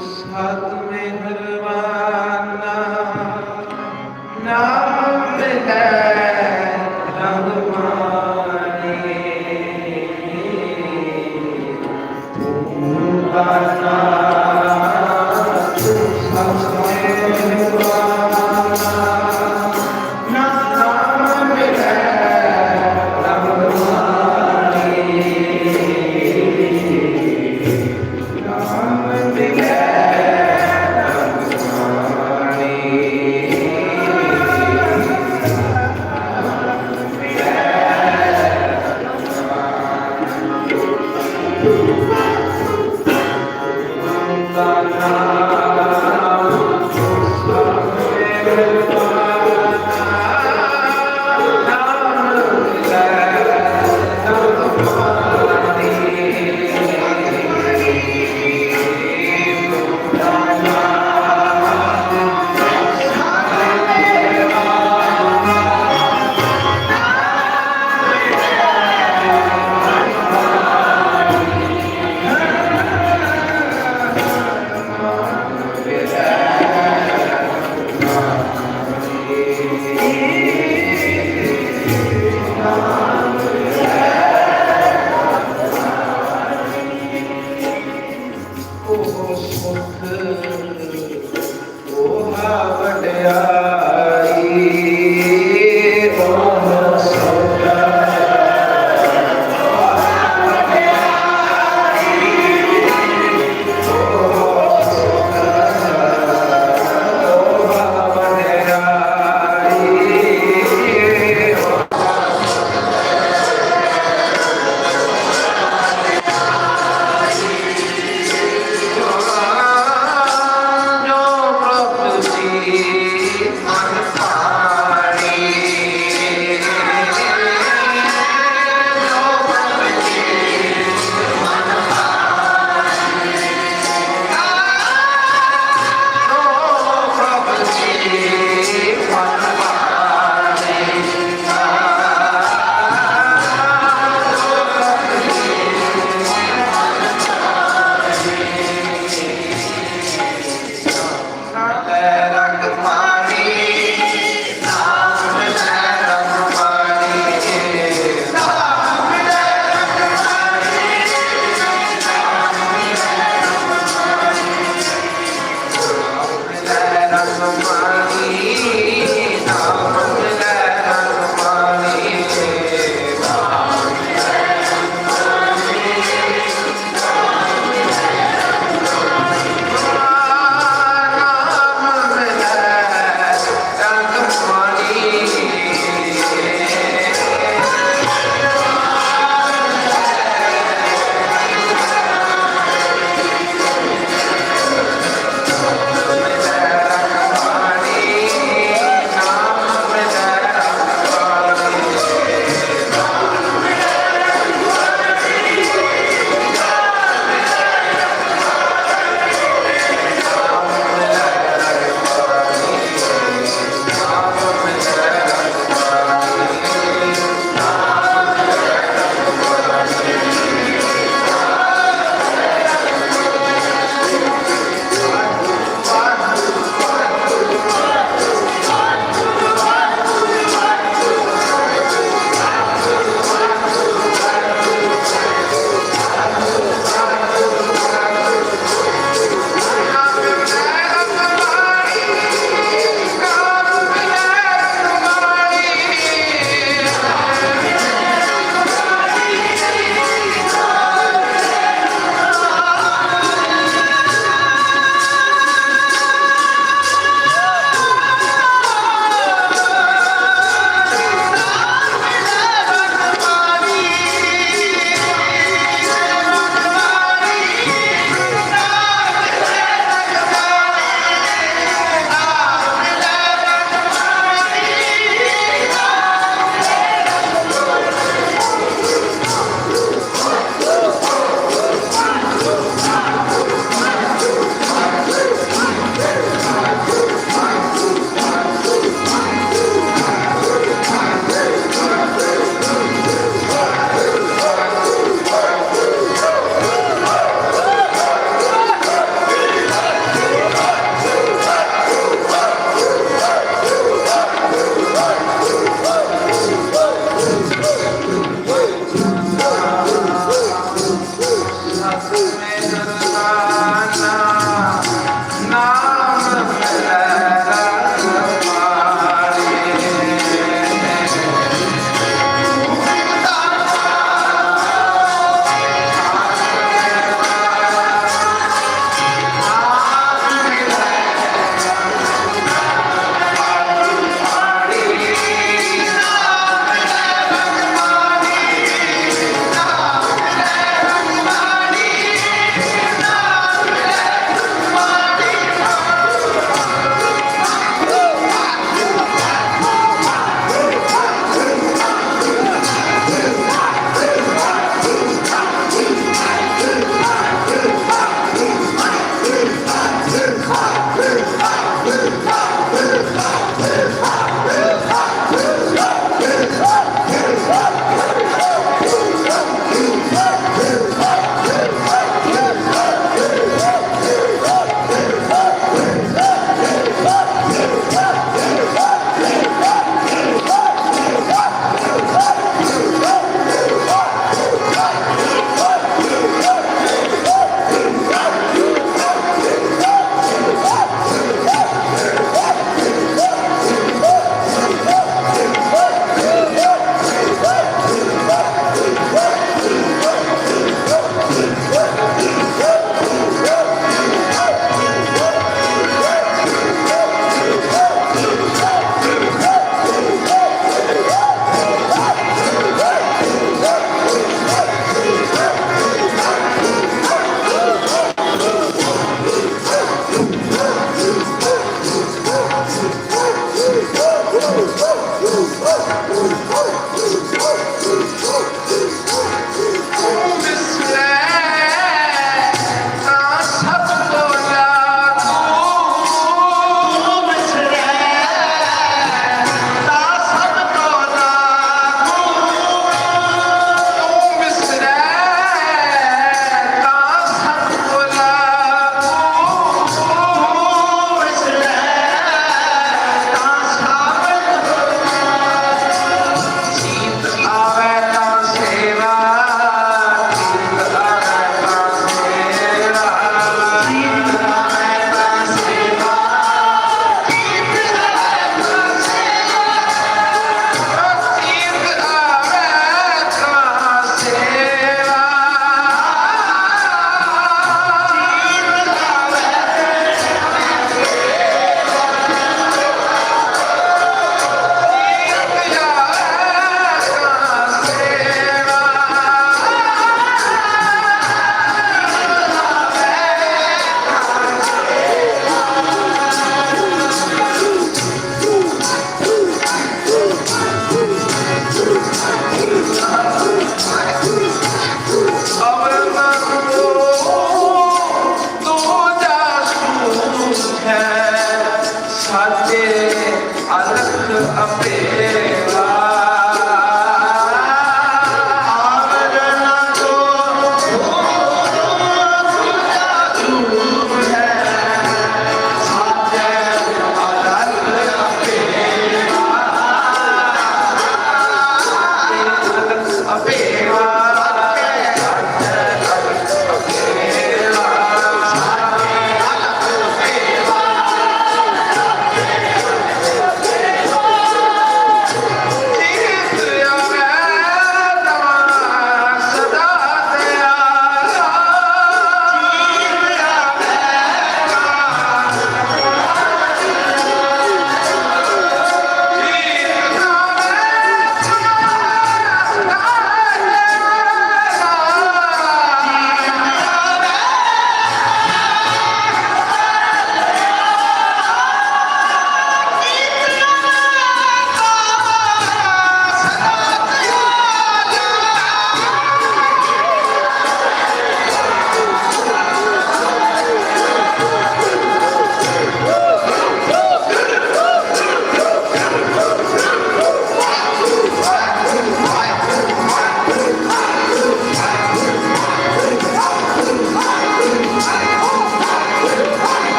ਸਤ ਮਿਹਰਬਾਨਾ ਨਾਮ ਹੈ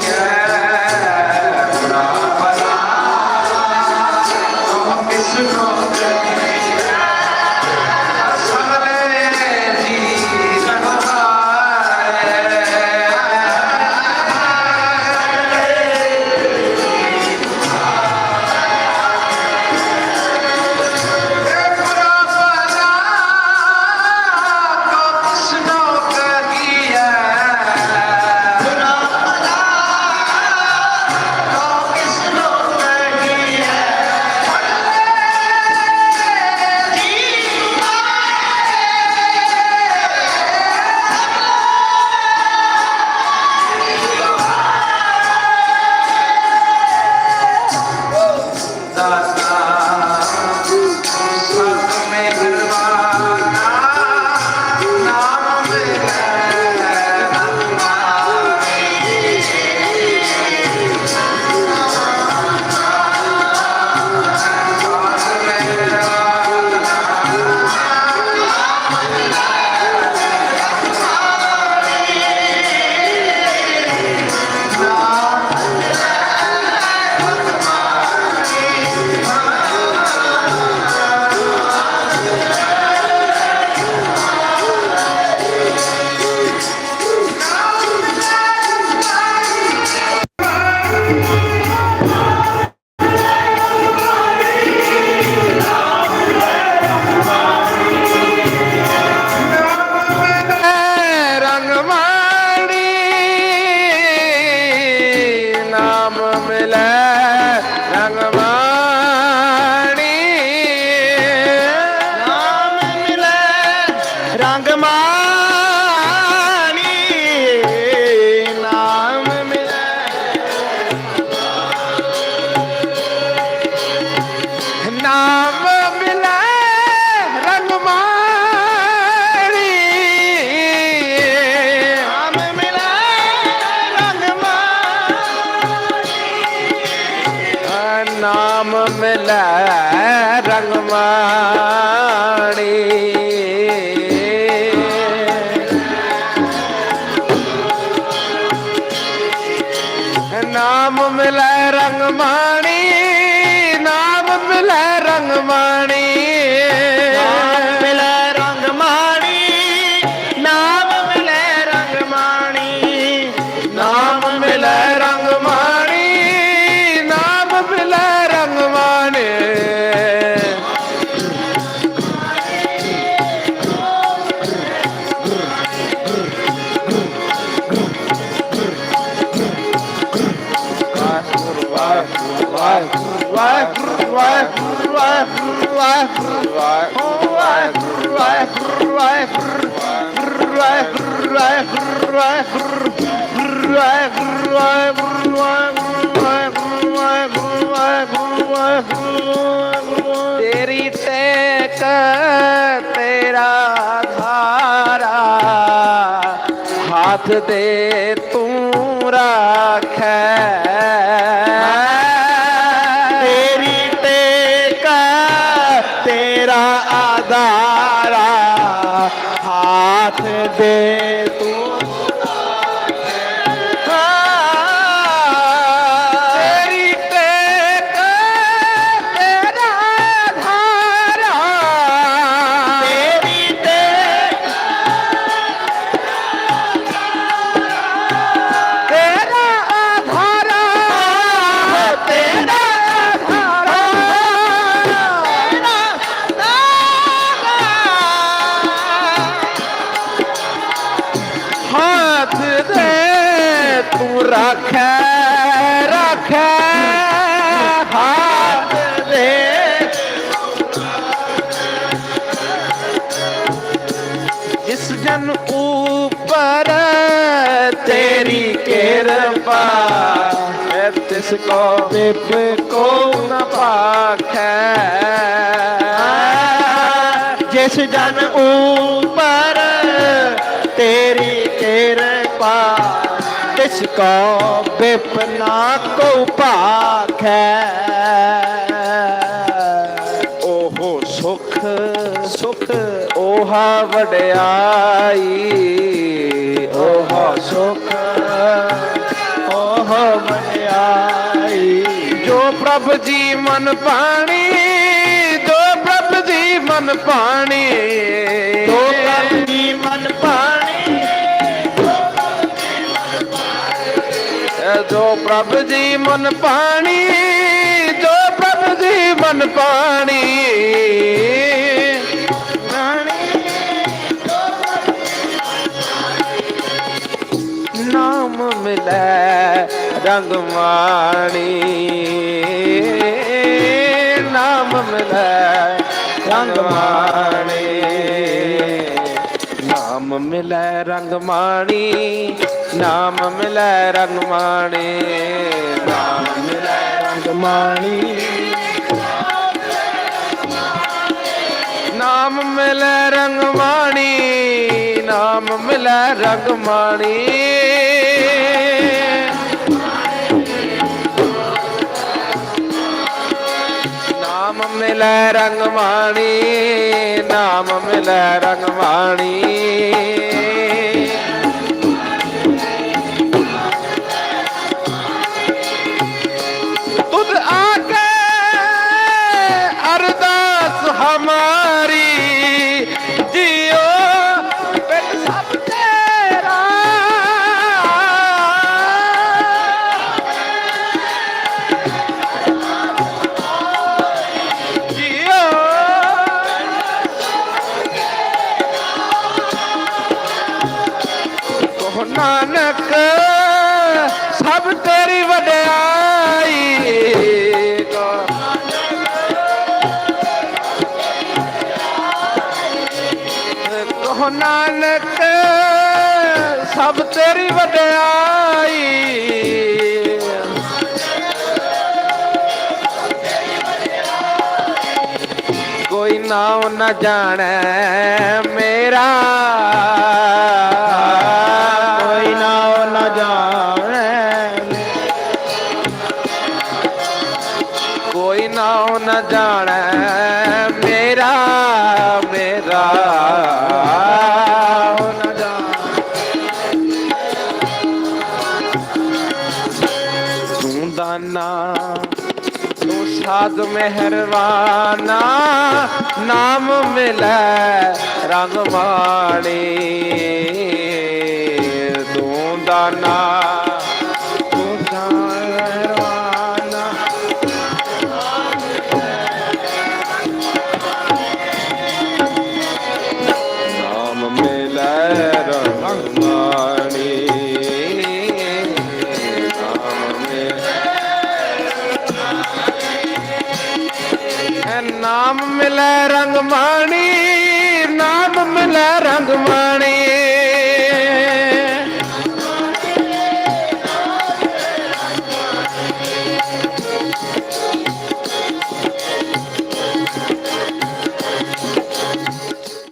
Yeah. মা तेरी तक तेरा धारा हाथ दे तू रख तेरा आदारा हाथ दे तू दे तू रख रख। हाथ ले इस जन ऊपर तेरी कृपा तिसको बिप को न पाख। जिस जन ऊपर ਤਿਸ ਕੋ ਬੇਪਨਾ ਕੋ ਭਾਖੈ। ਓਹੋ ਸੁਖ ਸੁਖ ਓਹਾ ਵਡਿਆਈ। ਓਹਾ ਸੁਖ ਓਹਾ ਵਡਿਆਈ। ਜੋ ਪ੍ਰਭ ਜੀ ਮਨ ਪਾਣੀ, ਜੋ ਪ੍ਰਭ ਜੀ ਮਨ ਪਾਣੀ। ਜੋ ਪ੍ਰਭ ਜੀ ਮਨ ਪਾਣੀ ਜੋ ਪ੍ਰਭ ਜੀ ਮਨ ਪਾਣੀ, ਜੋ ਪ੍ਰਭ ਜੀ ਮਨ ਪਾਣੀ। ਨਾਮ ਮਿਲੈ ਰੰਗ ਮਾਣੀ ਨਾਮ ਮਿਲੈ ਰੰਗ ਮਾਣੀ ਮਿਲੈ ਰੰਗ ਮਾਣੀ ਨਾਮ ਮਿਲੈ ਰੰਗ ਮਾਣੀ। ਨਾਮ ਮਿਲੈ ਰੰਗ ਮਾਣੀ ਨਾਮ ਮਿਲੈ ਰੰਗ ਮਾਣੀ ਨਾਮ ਮਿਲੈ ਰੰਗ ਮਾਣੀ। ਨਾਮ ਮਿਲੈ ਰੰਗ ਮਾਣੀ ਨਾਮ ਮਿਲੈ ਰੰਗ ਨਾਨਕ ਸਭ ਤੇਰੀ ਵਡਿਆਈ ਕਹੋ ਨਾਨਕ ਸਭ ਤੇਰੀ ਵਡਿਆਈ ਕੋਈ ਨਾਮ ਨਾ ਜਾਣੈ ਮੇਰਾ। ਜਾਣੈ, ਮੇਰਾ ਮੇਰਾ। ਨਾ ਜਾਣੈ ਤੂੰ ਦਾਨਾ, ਤੂੰ ਸਾਧ ਮਿਹਰਵਾਨਾ ਨਾਮ ਮਿਲੈ ਰੰਗ ਮਾਣੀ ਤੂੰ ਦਾਨਾ மாணி